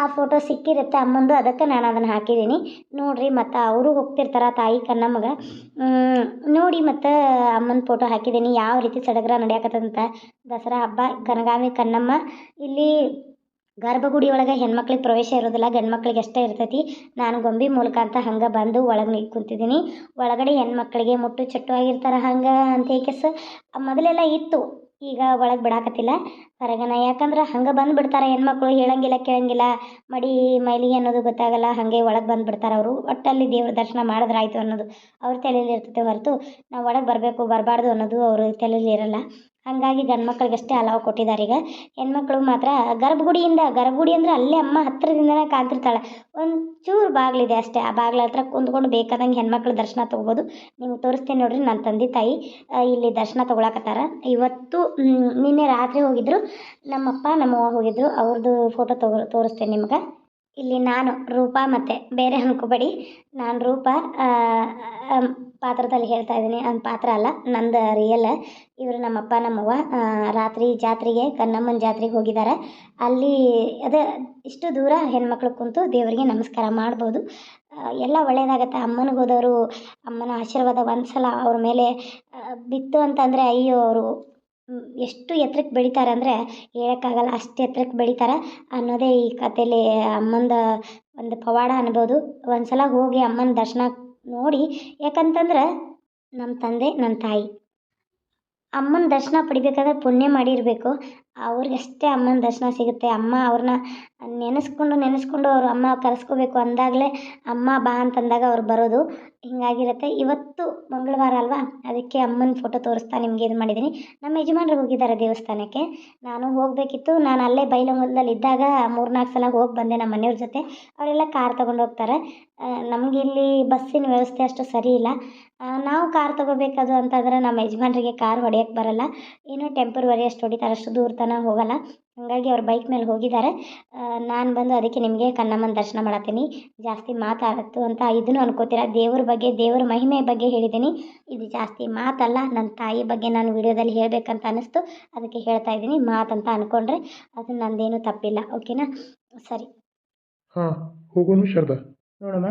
ಆ ಫೋಟೋ ಸಿಕ್ಕಿರುತ್ತೆ ಅಮ್ಮಂದು, ಅದಕ್ಕೆ ನಾನು ಅದನ್ನು ಹಾಕಿದ್ದೀನಿ. ನೋಡಿರಿ ಮತ್ತು ಅವರು ಹೋಗ್ತಿರ್ತಾರೆ, ತಾಯಿ ಕನ್ನಮ್ಮಗೆ ನೋಡಿ ಮತ್ತು ಅಮ್ಮನ ಫೋಟೋ ಹಾಕಿದ್ದೀನಿ. ಯಾವ ರೀತಿ ಸಡಗರ ನಡೆಯಕತ್ತದಂತ ದಸರಾ ಹಬ್ಬ ಗನಗಾಮಿ ಕನ್ನಮ್ಮ. ಇಲ್ಲಿ ಗರ್ಭಗುಡಿ ಒಳಗೆ ಹೆಣ್ಮಕ್ಳಿಗೆ ಪ್ರವೇಶ ಇರೋದಿಲ್ಲ ಗಂಡು ಮಕ್ಳಿಗೆ ಅಷ್ಟೇ ಇರ್ತೈತಿ. ನಾನು ಗೊಂಬೆ ಮೂಲಕ ಅಂತ ಹಂಗೆ ಬಂದು ಒಳಗೆ ನಿಂತ ಕುಂತಿದ್ದೀನಿ ಒಳಗಡೆ ಹೆಣ್ಮಕ್ಳಿಗೆ ಮುಟ್ಟು ಚಟ್ಟು ಆಗಿರ್ತಾರೆ ಹಂಗೆ ಅಂತ ಏಕೆಸ್ ಮೊದಲೆಲ್ಲ ಇತ್ತು. ಈಗ ಒಳಗೆ ಬಿಡಾಕತ್ತಿಲ್ಲ. ಹೊರಗನ ಯಾಕಂದ್ರೆ ಹಂಗೆ ಬಂದುಬಿಡ್ತಾರೆ ಹೆಣ್ಮಕ್ಳು, ಹೇಳಂಗಿಲ್ಲ, ಕೇಳಂಗಿಲ್ಲ. ಮಡಿ ಮೈಲಿ ಅನ್ನೋದು ಗೊತ್ತಾಗಲ್ಲ, ಹಾಗೆ ಒಳಗೆ ಬಂದುಬಿಡ್ತಾರೆ ಅವರು. ಒಟ್ಟಲ್ಲಿ ದೇವ್ರ ದರ್ಶನ ಮಾಡಿದ್ರೆ ಆಯಿತು ಅನ್ನೋದು ಅವ್ರ ತಲೆಯಲ್ಲಿ ಇರ್ತೈತೆ ಹೊರತು. ನಾವು ಒಳಗೆ ಬರಬೇಕು, ಬರಬಾರ್ದು ಅನ್ನೋದು ಅವ್ರ ತಲೆಯಲ್ಲಿ ಇರಲ್ಲ. ಹಾಗಾಗಿ ಗಂಡು ಮಕ್ಳಿಗಷ್ಟೇ ಅಲಾವ್ ಕೊಟ್ಟಿದ್ದಾರೆ ಈಗ. ಹೆಣ್ಮಕ್ಳು ಮಾತ್ರ ಗರ್ಭಗುಡಿಯಿಂದ, ಗರ್ಭಗುಡಿ ಅಂದರೆ ಅಲ್ಲೇ ಅಮ್ಮ ಹತ್ತಿರದಿಂದನೇ ಕಾಣ್ತಿರ್ತಾಳೆ. ಒಂಚೂರು ಬಾಗಿಲಿದೆ ಅಷ್ಟೇ. ಆ ಬಾಗಿಲ ಹತ್ರ ಕುಂತ್ಕೊಂಡು ಬೇಕಾದಂಗೆ ಹೆಣ್ಮಕ್ಳು ದರ್ಶನ ತೊಗೋಬೋದು. ನಿಮ್ಗೆ ತೋರಿಸ್ತೀನಿ ನೋಡ್ರಿ ನನ್ನ ತಂದೆ ತಾಯಿ ಇಲ್ಲಿ ದರ್ಶನ ತೊಗೊಳಕತ್ತಾರ. ಇವತ್ತು ನಿನ್ನೆ ರಾತ್ರಿ ಹೋಗಿದ್ರು. ನಮ್ಮಪ್ಪ ನಮ್ಮವ್ವ ಹೋಗಿದ್ರು. ಅವ್ರದ್ದು ಫೋಟೋ ತಗೋ, ತೋರಿಸ್ತೇನೆ ನಿಮ್ಗೆ. ಇಲ್ಲಿ ನಾನು, ರೂಪ ಮತ್ತು ಬೇರೆ ಅನ್ಕೋಬೇಡಿ ನಾನು ರೂಪ ಪಾತ್ರದಲ್ಲಿ ಹೇಳ್ತಾ ಇದ್ದೀನಿ. ನನ್ನ ಪಾತ್ರ ಅಲ್ಲ, ನಂದು ರಿಯಲ್ ಇವರು ನಮ್ಮಪ್ಪ, ನಮ್ಮವ್ವ ರಾತ್ರಿ ಜಾತ್ರೆಗೆ, ಕನ್ನಮ್ಮನ ಜಾತ್ರೆಗೆ ಹೋಗಿದ್ದಾರೆ. ಅಲ್ಲಿ ಅದೇ ಇಷ್ಟು ದೂರ ಹೆಣ್ಮಕ್ಳು ಕುಂತು ದೇವರಿಗೆ ನಮಸ್ಕಾರ ಮಾಡ್ಬೋದು. ಎಲ್ಲ ಒಳ್ಳೆಯದಾಗತ್ತೆ ಅಮ್ಮನಿಗೆ ಹೋದವರು ಅಮ್ಮನ ಆಶೀರ್ವಾದ ಒಂದು ಸಲ ಅವ್ರ ಮೇಲೆ ಬಿತ್ತು ಅಂತಂದರೆ, ಅಯ್ಯೋ, ಅವರು ಎಷ್ಟು ಎತ್ರಕ್ಕೆ ಬೆಳಿತಾರೆ ಅಂದರೆ ಹೇಳೋಕ್ಕಾಗಲ್ಲ ಅಷ್ಟು ಎತ್ರಕ್ಕೆ ಬೆಳಿತಾರೆ ಅನ್ನೋದೇ ಈ ಕಥೆಯಲ್ಲಿ ಅಮ್ಮಂದ ಒಂದು ಪವಾಡ ಅನ್ಬೋದು. ಒಂದು ಸಲ ಹೋಗಿ ಅಮ್ಮನ ದರ್ಶನ ನೋಡಿ, ಯಾಕಂತಂದ್ರೆ ನಮ್ಮ ತಂದೆ ನನ್ನ ತಾಯಿ. ಅಮ್ಮನ ದರ್ಶನ ಪಡಿಬೇಕಾದ್ರೆ ಪುಣ್ಯ ಮಾಡಿರಬೇಕು. ಅವ್ರಿಗಷ್ಟೇ ಅಮ್ಮನ ದರ್ಶನ ಸಿಗುತ್ತೆ. ಅಮ್ಮ ಅವ್ರನ್ನ ನೆನೆಸ್ಕೊಂಡು ನೆನೆಸ್ಕೊಂಡು ಅವ್ರು ಅಮ್ಮ ಕರೆಸ್ಕೋಬೇಕು ಅಂದಾಗಲೇ ಅಮ್ಮ ಬಾ ಅಂತಂದಾಗ ಅವ್ರು ಬರೋದು. ಹಿಂಗಾಗಿರುತ್ತೆ. ಇವತ್ತು ಮಂಗಳವಾರ ಅಲ್ವಾ? ಅದಕ್ಕೆ ಅಮ್ಮನ ಫೋಟೋ ತೋರಿಸ್ತಾ ನಿಮಗೆ ಇದು ಮಾಡಿದ್ದೀನಿ. ನಮ್ಮ ಯಜಮಾನ್ರು ಹೋಗಿದ್ದಾರೆ ದೇವಸ್ಥಾನಕ್ಕೆ. ನಾನು ಹೋಗಬೇಕಿತ್ತು. ನಾನು ಅಲ್ಲೇ ಬೈಲಹೊಂಗಲದಲ್ಲಿ ಇದ್ದಾಗ ಮೂರ್ನಾಲ್ಕು ಸಲ ಹೋಗಿ ಬಂದೆ ನಮ್ಮ ಮನೆಯವ್ರ ಜೊತೆ. ಅವರೆಲ್ಲ ಕಾರ್ ತಗೊಂಡು ಹೋಗ್ತಾರೆ. ನಮಗೆ ಇಲ್ಲಿ ಬಸ್ಸಿನ ವ್ಯವಸ್ಥೆ ಅಷ್ಟು ಸರಿ ಇಲ್ಲ. ನಾವು ಕಾರ್ ತಗೋಬೇಕದು ಅಂತಂದ್ರೆ ನಮ್ಮ ಯಜಮಾನ್ರಿಗೆ ಕಾರ್ ಹೊಡೆಯೋಕ್ಕೆ ಬರಲ್ಲ. ಏನೋ ಟೆಂಪರ್ವರಿ ಅಷ್ಟು ಹೊಡಿತಾರೆ. ಅಷ್ಟು ದೂರ ತನಕ ಹೋಗಲ್ಲ. ಹಾಗಾಗಿ ಅವ್ರು ಬೈಕ್ ಮೇಲೆ ಹೋಗಿದ್ದಾರೆ. ನಾನು ಬಂದು ಅದಕ್ಕೆ ನಿಮಗೆ ಕಣ್ಣಮ್ಮನ ದರ್ಶನ ಮಾಡತ್ತೀನಿ. ಜಾಸ್ತಿ ಮಾತಾಡತ್ತು ಅಂತ ಇದನ್ನು ಅನ್ಕೋತೀರ. ದೇವ್ರ ಬಗ್ಗೆ, ದೇವ್ರ ಮಹಿಮೆ ಬಗ್ಗೆ ಹೇಳಿದ್ದೀನಿ. ಇದು ಜಾಸ್ತಿ ಮಾತಲ್ಲ. ನನ್ನ ತಾಯಿ ಬಗ್ಗೆ ನಾನು ವಿಡಿಯೋದಲ್ಲಿ ಹೇಳಬೇಕಂತ ಅನ್ನಿಸ್ತು. ಅದಕ್ಕೆ ಹೇಳ್ತಾ ಇದ್ದೀನಿ. ಮಾತಂತ ಅಂದ್ಕೊಂಡ್ರೆ ಅದು ನಂದೇನು ತಪ್ಪಿಲ್ಲ. ಓಕೆನಾ? ಸರಿ. ಹಾಂ, ಹೋಗೋನು ಶಾರದಾ. ನೋಡಮ್ಮ,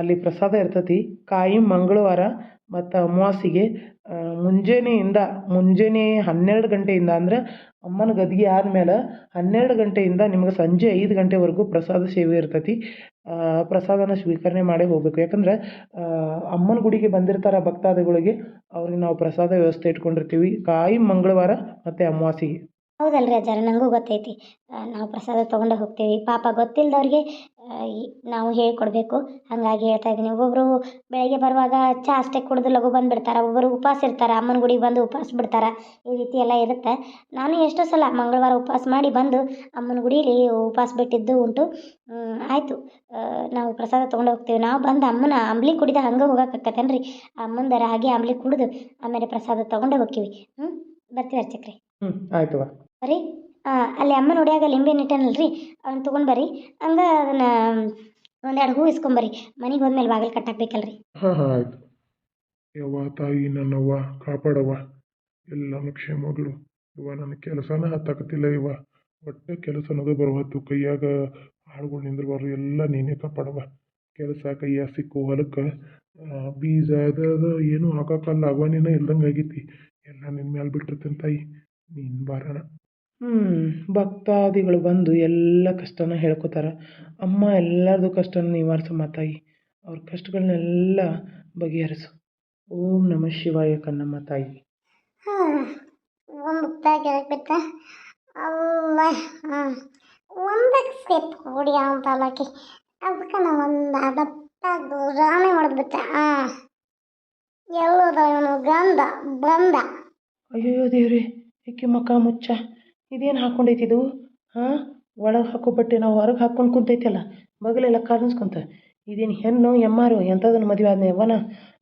ಅಲ್ಲಿ ಪ್ರಸಾದ ಇರ್ತತಿ. ಕಾಯಿ, ಮಂಗಳವಾರ ಮತ್ತು ಅಮಾವಾಸಿಗೆ ಮುಂಜಾನೆಯಿಂದ, ಮುಂಜಾನೆ ಹನ್ನೆರಡು ಗಂಟೆಯಿಂದ ಅಂದ್ರೆ ಅಮ್ಮನ ಗದ್ಗೆ ಆದ್ಮೇಲೆ ಹನ್ನೆರಡು ಗಂಟೆಯಿಂದ ನಿಮ್ಗೆ ಸಂಜೆ ಐದು ಗಂಟೆವರೆಗೂ ಪ್ರಸಾದ ಸೇವೆ ಇರ್ತೈತಿ. ಪ್ರಸಾದನ ಸ್ವೀಕರಣೆ ಮಾಡೇ ಹೋಗಬೇಕು. ಯಾಕಂದ್ರೆ ಅಮ್ಮನ ಗುಡಿಗೆ ಬಂದಿರ್ತಾರೆ ಭಕ್ತಾದಿಗಳಿಗೆ, ಅವ್ರಿಗೆ ನಾವು ಪ್ರಸಾದ ವ್ಯವಸ್ಥೆ ಇಟ್ಕೊಂಡಿರ್ತೀವಿ. ಕಾಯಿ ಮಂಗಳವಾರ ಮತ್ತು ಅಮಾವಾಸ್ಯೆಗೆ. ಹೌದಲ್ರಿ ಅಜ್ಜಾರ ನನಗೂ ಗೊತ್ತೈತಿ. ನಾವು ಪ್ರಸಾದ ತೊಗೊಂಡೇ ಹೋಗ್ತೀವಿ. ಪಾಪ ಗೊತ್ತಿಲ್ಲದವ್ರಿಗೆ ನಾವು ಹೇಳ್ಕೊಡ್ಬೇಕು. ಹಾಗಾಗಿ ಹೇಳ್ತಾ ಇದ್ದೀನಿ. ಒಬ್ಬೊಬ್ಬರು ಬೆಳಗ್ಗೆ ಬರುವಾಗ ಚಾ ಅಷ್ಟೇ ಕುಡಿದು ಲಘು ಬಂದುಬಿಡ್ತಾರೆ. ಒಬ್ಬರು ಉಪವಾಸ ಇರ್ತಾರೆ. ಅಮ್ಮನ ಗುಡಿಗೆ ಬಂದು ಉಪವಾಸ ಬಿಡ್ತಾರೆ. ಈ ರೀತಿ ಎಲ್ಲ ಇರುತ್ತೆ. ನಾನು ಎಷ್ಟೋ ಸಲ ಮಂಗಳವಾರ ಉಪವಾಸ ಮಾಡಿ ಬಂದು ಅಮ್ಮನ ಗುಡೀಲಿ ಉಪವಾಸ ಬಿಟ್ಟಿದ್ದು ಉಂಟು. ಆಯಿತು. ನಾವು ಪ್ರಸಾದ ತೊಗೊಂಡು ಹೋಗ್ತೀವಿ. ನಾವು ಬಂದು ಅಮ್ಮನ ಅಂಬ್ಲಿ ಕುಡಿದ ಹಂಗೆ ಹೋಗೋಕ್ಕಾಕತ್ತೇನ್ರಿ ಅಮ್ಮಂದ ರಾಗಿ ಅಂಬ್ಲಿ ಕುಡಿದು ಆಮೇಲೆ ಪ್ರಸಾದ ತೊಗೊಂಡೇ ಹೋಗ್ತೀವಿ. ಹ್ಞೂ ಬರ್ತೀವಿ ಅರ್ಚಕ್ರಿ. ಹ್ಞೂ ಆಯ್ತವ ಬರ್ರಿ. ಅಲ್ಲಿ ಅಮ್ಮನ ನೋಡಿಯಾಗ ಲಿಂಬೆ ಇಟ್ಟನಲ್ರಿ ಅವ್ನ ತೊಗೊಂಡು ಬರ್ರಿ. ಹಂಗೆ ಅದನ್ನ ಒಂದೆರಡು ಹೂ ಇಸ್ಕೊಂಬರ್ರಿ ಮನೆಗೆ ಹೋದ್ಮೇಲೆ ಬಾಗಿಲು ಕಟ್ಟಾಕ್ಬೇಕಲ್ರಿ. ಹಾಂ ಹಾಂ, ಆಯ್ತು. ಯವ್ವ, ತಾಯಿ ನನ್ನವ್ವ, ಕಾಪಾಡವ್ವ. ಎಲ್ಲನೂ ಕ್ಷೇಮಗಳು ಇವ ನನ್ನ ಕೆಲಸನ ಹತ್ತಾಕತ್ತಿಲ್ಲ ಇವ ಒಟ್ಟು ಕೆಲಸ ಅನ್ನೋದು ಬರುವತ್ತು ಕೈಯಾಗ ಆಳುಗಳು ನಿಂದ್ರಬಾರ್ದು. ಎಲ್ಲ ನೀನೇ ಕಾಪಾಡವ್ವ. ಕೆಲಸ ಕೈಯಾಗ ಸಿಕ್ಕು ಹೊಲಕ್ಕೆ. ಬೀಜ ಅದು ಅದು, ಏನೂ ಹಾಕೋಕ್ಕಲ್ಲ. ಅವನೇನ ಇಲ್ದಂಗೆ ಆಗೈತಿ. ಎಲ್ಲ ನಿನ್ನ ಮ್ಯಾಲೆ ಬಿಟ್ಟಿರ್ತೀನಿ ತಾಯಿ. ನೀನು ಬಾರಣ. ಭಕ್ತಾದಿಗಳು ಬಂದು ಎಲ್ಲ ಕಷ್ಟನ ಹೇಳ್ಕೊತಾರೆ. ಅಮ್ಮ ಎಲ್ಲರದು ಕಷ್ಟನ ನಿವಾರಿಸಮ್ಮ ತಾಯಿ ಅವ್ರ ಕಷ್ಟಗಳನ್ನೆಲ್ಲ ಬಗೆಹರಿಸು. ಓಂ ನಮಃ ಶಿವಾಯ ಕಣ್ಣಮ್ಮ ತಾಯಿ. ಒಂದಕ್ಕೆ ಸ್ಟೆಪ್ ಹೊಡಿ ಅಂತಲಕ್ಕೆ ಅದಕ್ಕೆ ನಾ ಒಂದು ಅದಪ್ಪ ರಾಣಿ ಹೊಡೆದ್ಬಿಟ್ಟೆ ಹಾಂ. ಎಲ್ಲೋದ ಇವನು ಗಂಧ ಬಂದ. ಅಯ್ಯೋ ದೇವ್ರಿ ಈಕೆ ಮಕ್ಕ ಮುಚ್ಚ? ಇದೇನು ಹಾಕ್ಕೊಂಡೈತಿ ಇದು? ಹಾಂ? ಒಳಗೆ ಹಾಕೋ ನಾವು ಹೊರಗೆ ಹಾಕ್ಕೊಂಡು ಕುಂತೈತಲ್ಲ ಬಗಲೆಲ್ಲ ಕಾಣಿಸ್ಕೊಂತ. ಇದೇನು ಹೆಣ್ಣು, ಎಮ್ಮಾರು ಎಂಥದನ್ನು ಮದುವೆ ಆದ್ನೆ ಯವ್ವನ?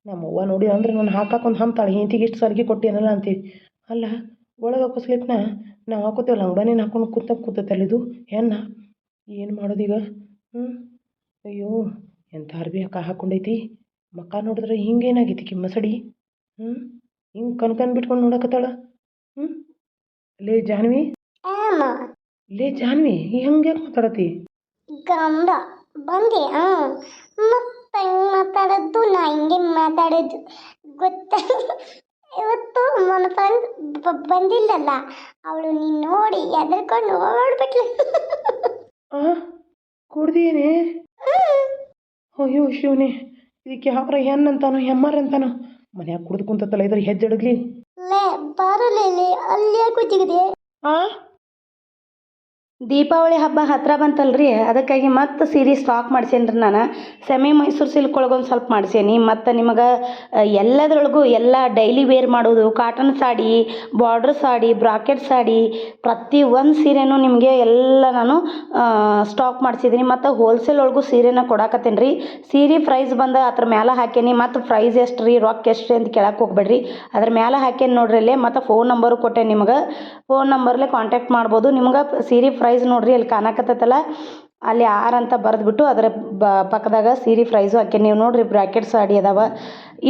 ನಮ್ಮ ಅವ್ವ ನೋಡಿ ಅಂದ್ರೆ ನಾನು ಹಾಕಾಕೊಂಡು ಹಂತಾಳೆ ಹೆಂಡತಿಗೆ ಇಷ್ಟು ಸಲಿಗೆ ಕೊಟ್ಟೇನಲ್ಲ ಅಂತೀವಿ. ಅಲ್ಲ, ಒಳಗೆ ಹಾಕೋ ಸ್ಲಿಪ್ನ ನಾವು ಹಾಕೋತೇವಲ್ಲ ಹಂಗೆ ಹಾಕೊಂಡು ಕೂತ ಕೂತೈತಲ್ಲ ಇದು, ಹೆಣ್ಣ? ಏನು ಮಾಡೋದೀಗ? ಹ್ಞೂ ಅಯ್ಯೋ ಎಂಥ ಅರ್ಬಿ ಅಕ್ಕ ಹಾಕ್ಕೊಂಡೈತಿ ಮಕ್ಕ ನೋಡಿದ್ರೆ ಹಿಂಗೇನಾಗೈತಿ ಮಸಡಿ ಹ್ಞೂ ಹಿಂಗೆ ಕನ್ಕನ್ ಬಿಟ್ಕೊಂಡು ನೋಡಕತ್ತಾಳ? ಹ್ಞೂ ಲೇ ಜಾನ್ವಿ. ಲೇ ಜಾನ್ವಿ ಈ ಹಂಗೆ ಯಾಕೆ ಮಾತಾಡತಿ? ಗಂಧ ಬಂದೆ ಹಾಂ ಮತ್ತೆ ಹೆಂಗೆ ಮಾತಾಡೋದು? ನಾ ಹಿಂಗೆ ಮಾತಾಡೋದು. ಗೊತ್ತ? ಇವತ್ತು ನನ್ನ ಫ್ರೆಂಡ್ ಬಂದಿಲ್ಲಲ್ಲ? ಅವಳು ನೀನು ನೋಡಿ ಎದ್ರಕೊಂಡು ಓಡ್ಬಿಟ್ಲು ಆ ಕುಡ್ದೇನೆ ಅಯ್ಯೋ ಶಿವನೇ ಇದಕ್ಕೆ ಯಾವ್ರ ಹೆಣ್ಣು ಅಂತಾನೋ ಹೆಮ್ಮಾರ ಅಂತಾನೋ ಮನ್ಯಾಗ ಕುಡ್ದು ಕುಂತತ್ತಲ್ಲ ಇದ್ರ ಹೆಜ್ಜಡಗ್ಲಿ ಲೇ ಬರಲಿ ಅಲ್ಲಿ ಯಾಕೆ ಕೂತಿಗಿದೆ ಆ? ದೀಪಾವಳಿ ಹಬ್ಬ ಹತ್ರ ಬಂತಲ್ರಿ, ಅದಕ್ಕಾಗಿ ಮತ್ತೆ ಸೀರೆ ಸ್ಟಾಕ್ ಮಾಡ್ಸೇನಿ ರೀ ನಾನು. ಸೆಮಿ ಮೈಸೂರು ಸಿಲ್ಕ್ ಒಳಗೊಂದು ಸ್ವಲ್ಪ ಮಾಡ್ಸೇನಿ, ಮತ್ತು ನಿಮಗೆ ಎಲ್ಲದ್ರೊಳಗೂ ಎಲ್ಲ ಡೈಲಿ ವೇರ್ ಮಾಡೋದು cotton sari border sari bracket sari, ಪ್ರತಿ ಒಂದು ಸೀರೆನೂ ನಿಮಗೆ ಎಲ್ಲ ನಾನು ಸ್ಟಾಕ್ ಮಾಡಿಸಿದ್ದೀನಿ ಮತ್ತು ಹೋಲ್ಸೇಲ್ ಒಳಗೂ ಸೀರೆನ ಕೊಡಾಕತ್ತೇನೆ ರೀ ಸೀರೆ ಪ್ರೈಸ್ ಬಂದು ಅದ್ರ ಮ್ಯಾಲೆ ಹಾಕೇನಿ, ಮತ್ತು ಪ್ರೈಸ್ ಎಷ್ಟು ರೀ, ರೊಕ್ಕ ಎಷ್ಟು ರೀ ಅಂತ ಕೇಳಕ್ಕೆ ಹೋಗ್ಬೇಡ್ರಿ. ಅದ್ರ ಮ್ಯಾಲೆ ಹಾಕೇನಿ ನೋಡ್ರಿ ಅಲ್ಲೇ, ಮತ್ತು ಫೋನ್ ನಂಬರು ಕೊಟ್ಟೆ ನಿಮಗೆ. ಫೋನ್ ನಂಬರ್ಲೆ ಕಾಂಟ್ಯಾಕ್ಟ್ ಮಾಡ್ಬೋದು. ನಿಮ್ಗೆ ಸೀರೆ ಪ್ರೈಸ್ ನೋಡ್ರಿ, ಅಲ್ಲಿ ಕಾಣಕತ್ತೈತಲ್ಲ, ಅಲ್ಲಿ ಆರ್ ಅಂತ ಬರೆದ್ಬಿಟ್ಟು ಅದರ ಬ, ಪಕ್ಕದಾಗ ಸೀರೆ ಪ್ರೈಸು ಹಾಕಿ ನೀವು ನೋಡ್ರಿ ಬ್ರ್ಯಾಕೆಟ್ ಸಾಡಿ ಅದಾವ.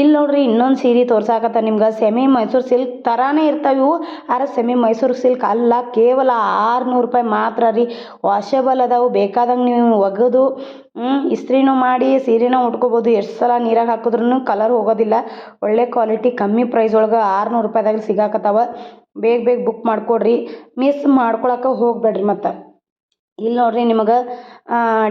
ಇಲ್ಲಿ ನೋಡ್ರಿ ಇನ್ನೊಂದು ಸೀರೆ ತೋರ್ಸಾಕತ್ತ ನಿಮ್ಗೆ. ಸೆಮಿ ಮೈಸೂರು ಸಿಲ್ಕ್ ಥರಾನೇ ಇರ್ತಾವೆ ಇವು. ಆರ ಸೆಮಿ ಮೈಸೂರು ಸಿಲ್ಕ್ ಅಲ್ಲ, ಕೇವಲ ಆರುನೂರು ರೂಪಾಯಿ ಮಾತ್ರ ರೀ. ವಾಷೇಬಲ್ ಅದಾವು, ಬೇಕಾದಂಗೆ ನೀವು ಒಗೆದು ಇಸ್ತ್ರಿನೂ ಮಾಡಿ, ಸೀರೆನೂ ಉಟ್ಕೋಬೋದು. ಎಷ್ಟು ಸಲ ನೀರಾಗ ಹಾಕಿದ್ರೂ ಕಲರ್ ಹೋಗೋದಿಲ್ಲ. ಒಳ್ಳೆ ಕ್ವಾಲಿಟಿ ಕಮ್ಮಿ ಪ್ರೈಸ್ ಒಳಗೆ ಆರುನೂರು ರೂಪಾಯಿದಾಗ ಸಿಗಾಕತ್ತಾವ. ಬೇಗ ಬೇಗ ಬುಕ್ ಮಾಡಿಕೊಡ್ರಿ. ಮಿಸ್ ಮಾಡ್ಕೊಳಕ್ಕೆ ಹೋಗಬೇಡ್ರಿ ಮತ್ತು. ಇಲ್ಲಿ ನೋಡ್ರಿ ನಿಮಗೆ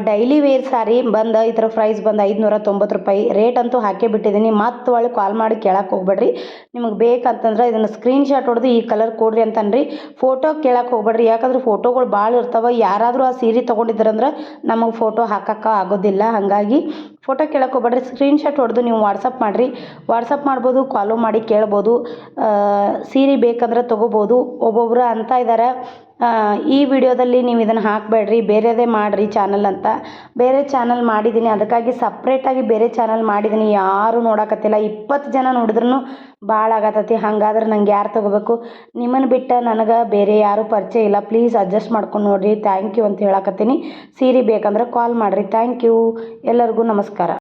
ಡೈಲಿ ವೇರ್ ಸಾರಿ ಬಂದು ಇದರ ಪ್ರೈಸ್ ಬಂದು ಐದುನೂರ ತೊಂಬತ್ತು ರೂಪಾಯಿ. ರೇಟ್ ಅಂತೂ ಹಾಕೇ ಬಿಟ್ಟಿದ್ದೀನಿ. ಮತ್ತೆ ಒಳ್ಳೆ ಕಾಲ್ ಮಾಡಿ ಕೇಳಕ್ಕೆ ಹೋಗ್ಬೇಡ್ರಿ. ನಿಮಗೆ ಬೇಕಂತಂದ್ರೆ ಇದನ್ನು ಸ್ಕ್ರೀನ್ ಶಾಟ್ ಹೊಡೆದು ಈ ಕಲರ್ ಕೊಡ್ರಿ ಅಂತನ್ರಿ. ಫೋಟೋ ಕೇಳಕ್ಕೆ ಹೋಗ್ಬೇಡ್ರಿ. ಯಾಕಂದ್ರೆ ಫೋಟೋಗಳು ಭಾಳ ಇರ್ತಾವೆ. ಯಾರಾದರೂ ಆ ಸೀರೆ ತೊಗೊಂಡಿದ್ರಂದ್ರೆ ನಮಗೆ ಫೋಟೋ ಹಾಕಕ್ಕೆ ಆಗೋದಿಲ್ಲ. ಹಾಗಾಗಿ ಫೋಟೋ ಕೇಳಕ್ಕೆ ಹೋಗ್ಬೇಡ್ರಿ. ಸ್ಕ್ರೀನ್ ಶಾಟ್ ಹೊಡೆದು ನೀವು ವಾಟ್ಸಪ್ ಮಾಡಿರಿ. ವಾಟ್ಸಪ್ ಮಾಡ್ಬೋದು ಕಾಲು ಮಾಡಿ ಕೇಳ್ಬೋದು. ಸೀರೆ ಬೇಕಂದ್ರೆ ತೊಗೋಬೋದು. ಒಬ್ಬೊಬ್ರು ಅಂತ ಇದ್ದಾರೆ ಈ ವಿಡಿಯೋದಲ್ಲಿ ನೀವು ಇದನ್ನು ಹಾಕಬೇಡ್ರಿ, ಬೇರೆದೇ ಮಾಡಿರಿ ಚಾನಲ್ ಅಂತ. ಬೇರೆ ಚಾನಲ್ ಮಾಡಿದ್ದೀನಿ ಅದಕ್ಕಾಗಿ ಸಪ್ರೇಟಾಗಿ ಬೇರೆ ಚಾನಲ್ ಮಾಡಿದ್ದೀನಿ ಯಾರೂ ನೋಡಕತ್ತಿಲ್ಲ. ಇಪ್ಪತ್ತು ಜನ ನೋಡಿದ್ರೂ ಭಾಳ ಆಗತ್ತೈತಿ ಹಾಗಾದ್ರೆ ನಂಗೆ ಯಾರು ತೊಗೋಬೇಕು? ನಿಮ್ಮನ್ನು ಬಿಟ್ಟು ನನಗೆ ಬೇರೆ ಯಾರೂ ಪರಿಚಯ ಇಲ್ಲ. ಪ್ಲೀಸ್ ಅಡ್ಜಸ್ಟ್ ಮಾಡ್ಕೊಂಡು ನೋಡಿರಿ. ಥ್ಯಾಂಕ್ ಯು ಅಂತ ಹೇಳಕತ್ತೀನಿ. ಸೀರೆ ಬೇಕಂದ್ರೆ ಕಾಲ್ ಮಾಡಿರಿ. ಥ್ಯಾಂಕ್ ಯು ಎಲ್ಲರಿಗೂ ನಮಸ್ಕಾರ.